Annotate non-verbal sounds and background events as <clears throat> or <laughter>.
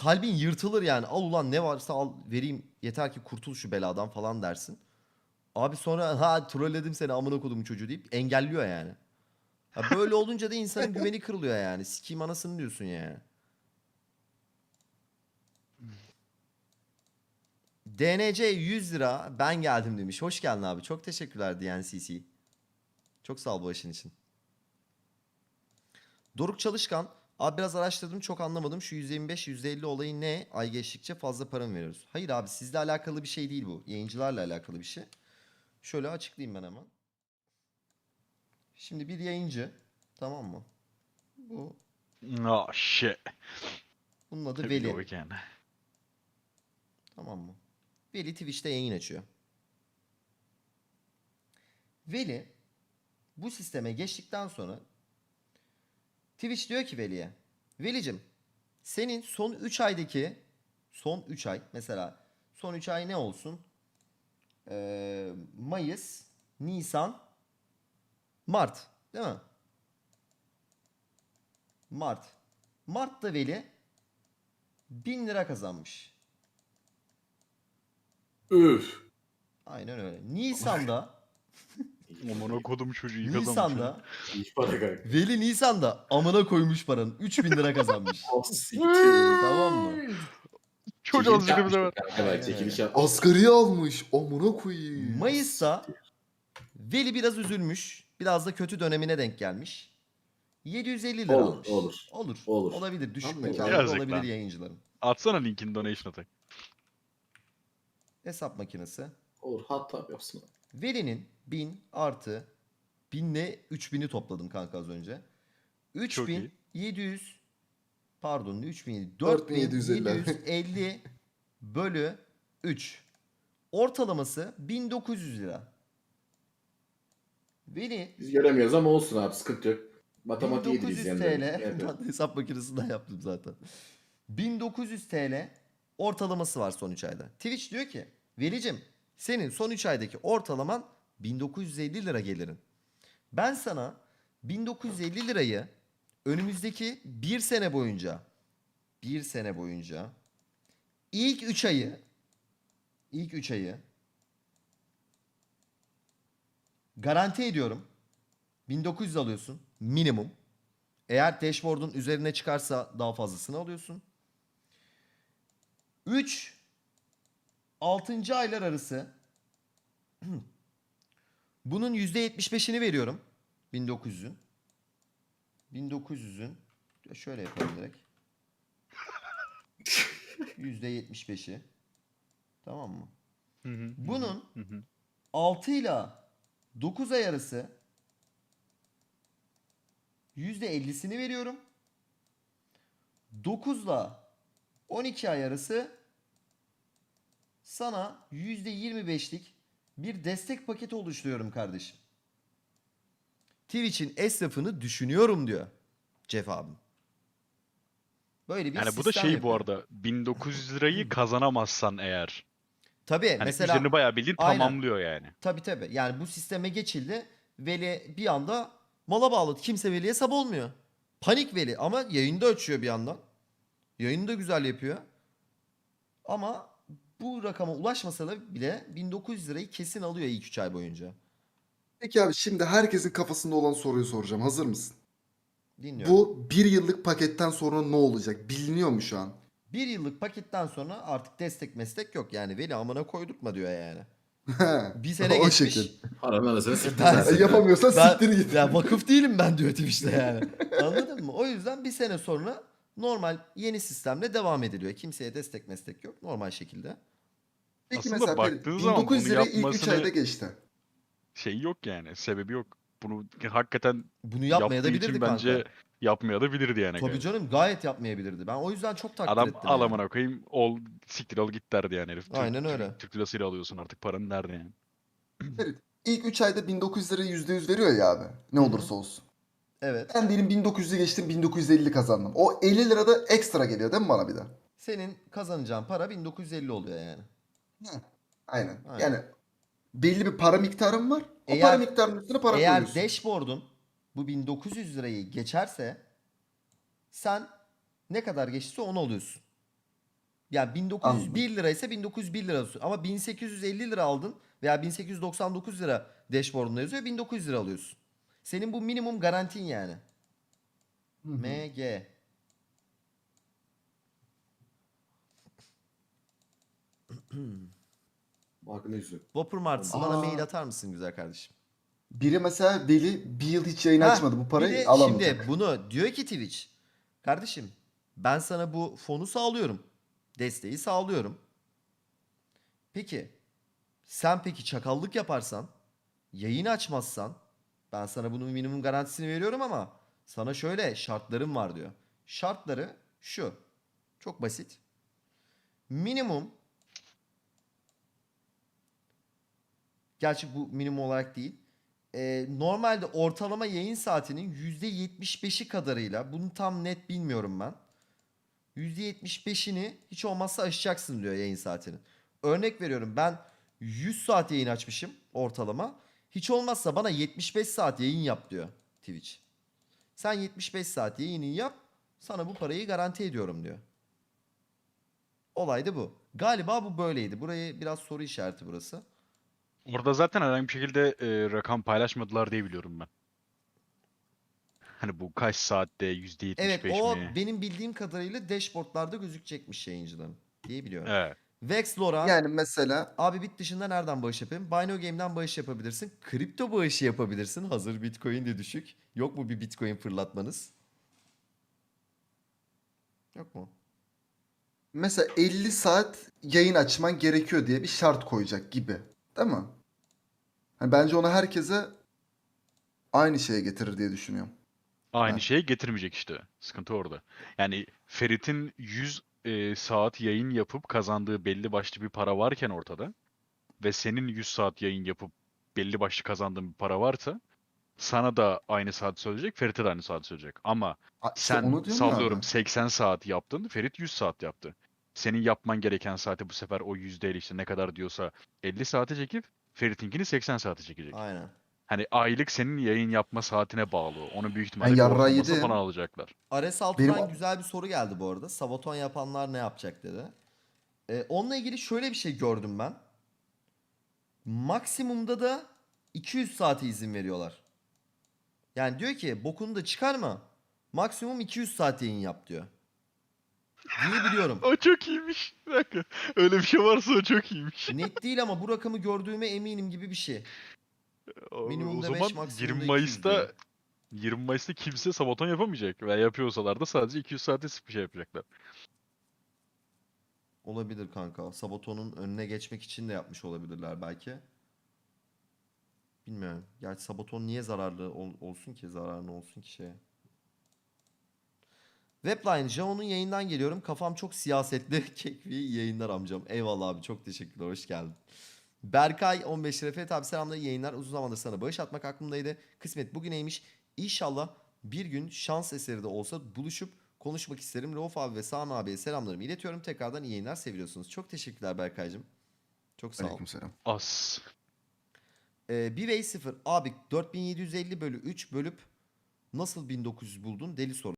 kalbin yırtılır yani. Al ulan ne varsa al vereyim yeter ki kurtul şu beladan falan dersin. Abi sonra ha trolledim seni amına kodumun çocuğu deyip engelliyor yani. Ha böyle olunca da insanın güveni kırılıyor yani. Sikiyim anasını diyorsun yani. DNC 100 lira ben geldim demiş. Hoş geldin abi. Çok teşekkürler DNCC. Çok sağ ol bu işin için. Doruk Çalışkan. Abi biraz araştırdım çok anlamadım. Şu %25 %50 olayı ne? Ay geçtikçe fazla para mı veriyoruz? Hayır abi sizle alakalı bir şey değil bu. Yayıncılarla alakalı bir şey. Şöyle açıklayayım ben hemen. Şimdi bir yayıncı. Tamam mı? Bu. Oh shit. Bunun adı Here we Veli. again. Tamam mı? Veli Twitch'te yayın açıyor. Veli bu sisteme geçtikten sonra Twitch diyor ki Veli'ye Velicim senin son 3 aydaki son 3 ay mesela son 3 ay ne olsun? Ee, Mayıs, Nisan, Mart değil mi? Mart. Mart'ta Veli 1000 lira kazanmış. Üf. Aynen öyle. Nisan'da <laughs> Amına kodum çocuğu iyi kazanmış. Nisan'da İyi para kanka. Veli Nisan'da amına koymuş paranın 3000 lira kazanmış. <laughs> Oh, siktir. tamam mı? Çocuğun Çekiliş zilimize var. yapmış Kanka bak çekiliş yap. Asgari almış. Amına koyayım. Mayıs'ta Veli biraz üzülmüş. Biraz da kötü dönemine denk gelmiş. 750 lira Olur, almış. olur. Olur. Olur. Olabilir. Düşük Yazık olabilir lan. yayıncıların. Atsana linkini donation atak. Hesap makinesi. Olur hatta yapsın. Veli'nin 1000 artı 1000 ile 3000'i topladım kanka az önce. Çok iyi. 3700 pardon 3000 4750. 4750 bölü 3. Ortalaması 1900 lira. Veli Biz göremiyoruz ama olsun abi sıkıntı yok. Matematik 1900 yediriz TL yani. ben hesap makinesinden yaptım zaten. 1900 TL ortalaması var son 3 ayda. Twitch diyor ki Velicim senin son 3 aydaki ortalaman 1950 lira gelirin. Ben sana 1950 lirayı önümüzdeki bir sene boyunca bir sene boyunca ilk 3 ayı ilk 3 ayı garanti ediyorum 1900 alıyorsun minimum. Eğer dashboard'un üzerine çıkarsa daha fazlasını alıyorsun. 3 6. aylar arası <clears throat> bunun %75'ini veriyorum 1900'ün. 1900'ün Ya şöyle yapalım direkt. <laughs> %75'i. Tamam mı? Hı hı, Bunun hı hı. 6 ile 9 ay arası %50'sini veriyorum. 9 ile 12 ay arası sana %25'lik bir destek paketi oluşturuyorum kardeşim. Twitch'in esnafını düşünüyorum diyor Jeff abim. Böyle bir Yani bu da şey bu yapıyor. arada 1900 lirayı kazanamazsan eğer. Tabii Hani mesela üzerini bayağı bildiğin Aynen. tamamlıyor yani. Tabii tabii. Yani bu sisteme geçildi. Veli bir anda mala bağladı. Kimse Veli'ye sab olmuyor. Panik Veli ama yayında açıyor bir yandan. Yayını da güzel yapıyor. Ama bu rakama ulaşmasa da bile 1900 lirayı kesin alıyor ilk 3 ay boyunca. Peki abi şimdi herkesin kafasında olan soruyu soracağım. Hazır mısın? Dinliyorum. Bu bir yıllık paketten sonra ne olacak? Biliniyor mu şu an? Bir yıllık paketten sonra artık destek meslek yok. Yani Veli amına koydurtma diyor yani. Bir sene o geçmiş. şekil. Paranın arasını siktir. E, Yapamıyorsan Ben, siktir git. ya vakıf değilim ben diyor Twitch'te yani. Anladın mı? O yüzden bir sene sonra normal yeni sistemle devam ediliyor. Kimseye destek meslek yok. Normal şekilde. Peki Aslında mesela baktığın zaman 1900 bunu lirayı ilk 3 yapmasını- ayda geçti. Şey yok yani. Sebebi yok. Bunu hakikaten Bunu yapmaya da için bilirdi bence kanka. yapmaya da bilirdi yani. Tabii canım gayet yapmayabilirdi. Ben o yüzden çok takdir Adam ettim. al yani. amına koyayım ol siktir al git derdi yani herif. Türk- Aynen Türk- öyle. Türk lirasıyla alıyorsun artık paranı nerede yani. İlk 3 ayda 1900 lirayı %100 veriyor ya abi. Ne Hı hı. olursa olsun. Evet. Ben diyelim 1900'ü geçtim 1950 kazandım. O 50 lira da ekstra geliyor değil mi bana bir de? Senin kazanacağın para 1950 oluyor yani. Aynen. Aynen. Yani belli bir para miktarım var. O Eğer- para miktarının üstüne para Eğer koyuyorsun. dashboard'un bu 1900 lirayı geçerse sen ne kadar geçtiyse onu alıyorsun. Yani 1901 lira ise 1901 lira alıyorsun. Ama 1850 lira aldın veya 1899 lira dashboard'unda yazıyor 1900 lira alıyorsun. Senin bu minimum garantin yani. Hı hı. MG. Bak ne yüzü. Vapur Martısı bana Aa. mail atar mısın güzel kardeşim? Biri mesela Veli bir yıl hiç yayın Ha, açmadı. Bu bir parayı de alamayacak. Şimdi bunu diyor ki Twitch. Kardeşim ben sana bu fonu sağlıyorum. Desteği sağlıyorum. Peki sen peki çakallık yaparsan yayın açmazsan ben sana bunun minimum garantisini veriyorum ama sana şöyle şartlarım var diyor. Şartları şu. Çok basit. Minimum Gerçi bu minimum olarak değil. Ee, normalde ortalama yayın saatinin %75'i kadarıyla bunu tam net bilmiyorum ben. %75'ini hiç olmazsa aşacaksın diyor yayın saatini. Örnek veriyorum ben 100 saat yayın açmışım ortalama. Hiç olmazsa bana 75 saat yayın yap diyor Twitch. Sen 75 saat yayını yap sana bu parayı garanti ediyorum diyor. Olay da bu. Galiba bu böyleydi. Burayı biraz soru işareti burası. Orada zaten herhangi bir şekilde e, rakam paylaşmadılar diye biliyorum ben. Hani bu kaç saatte %75 Evet o mi? benim bildiğim kadarıyla dashboardlarda gözükecekmiş yayıncıların diye biliyorum. Evet. Vex Laura Yani mesela abi bit dışında nereden bağış yapayım? Bino Game'den bağış yapabilirsin. Kripto bağışı yapabilirsin. Hazır Bitcoin de düşük. Yok mu bir Bitcoin fırlatmanız? Yok mu? mesela 50 saat yayın açman gerekiyor diye bir şart koyacak gibi. Değil mi? Hani bence onu herkese aynı şeye getirir diye düşünüyorum. Aynı Ben- şeyi getirmeyecek işte. Sıkıntı orada. Yani Ferit'in 100 e, saat yayın yapıp kazandığı belli başlı bir para varken ortada ve senin 100 saat yayın yapıp belli başlı kazandığın bir para varsa sana da aynı saat söyleyecek, Ferit'e de aynı saat söyleyecek. Ama A- sen sallıyorum abi. 80 saat yaptın, Ferit 100 saat yaptı. Senin yapman gereken saati bu sefer o yüzdeyle işte ne kadar diyorsa 50 saate çekip Ferit'inkini 80 saate çekecek. Aynen. Hani aylık senin yayın yapma saatine bağlı. Onu büyük ihtimalle yarrağı ortalaması yedim. falan alacaklar. Ares Altuğ'dan Benim- güzel bir soru geldi bu arada. Sabaton yapanlar ne yapacak dedi. Ee, onunla ilgili şöyle bir şey gördüm ben. Maksimumda da 200 saate izin veriyorlar. Yani diyor ki bokunu da çıkarma. Maksimum 200 saat yayın yap diyor. Diye biliyorum. O çok iyiymiş. Bir dakika. Öyle bir şey varsa o çok iyiymiş. Net değil ama bu rakamı gördüğüme eminim gibi bir şey. O, Minimumda o beş, zaman maksimumda 20 200 Mayıs'ta diyor. 20 Mayıs'ta kimse sabaton yapamayacak. Veya yapıyorsalar da sadece 200 saate bir şey yapacaklar. Olabilir kanka. Sabaton'un önüne geçmek için de yapmış olabilirler belki. Bilmiyorum. Gerçi Sabaton niye zararlı ol- olsun ki? Zararlı olsun ki şeye. Webline, Jaon'un yayından geliyorum. Kafam çok siyasetli. <laughs> Kekvi yayınlar amcam. Eyvallah abi çok teşekkürler. Hoş geldin. Berkay 15 lira. Fethi abi selamlar yayınlar. Uzun zamandır sana bağış atmak aklımdaydı. Kısmet bugüneymiş. İnşallah bir gün şans eseri de olsa buluşup konuşmak isterim. Rauf abi ve Sami abiye selamlarımı iletiyorum. Tekrardan iyi yayınlar seviyorsunuz. Çok teşekkürler Berkay'cığım. Çok sağ ol. Aleykümselam. As. Ee, bir ve 0 abi 4750 bölü 3 bölüp nasıl 1900 buldun? Deli soru.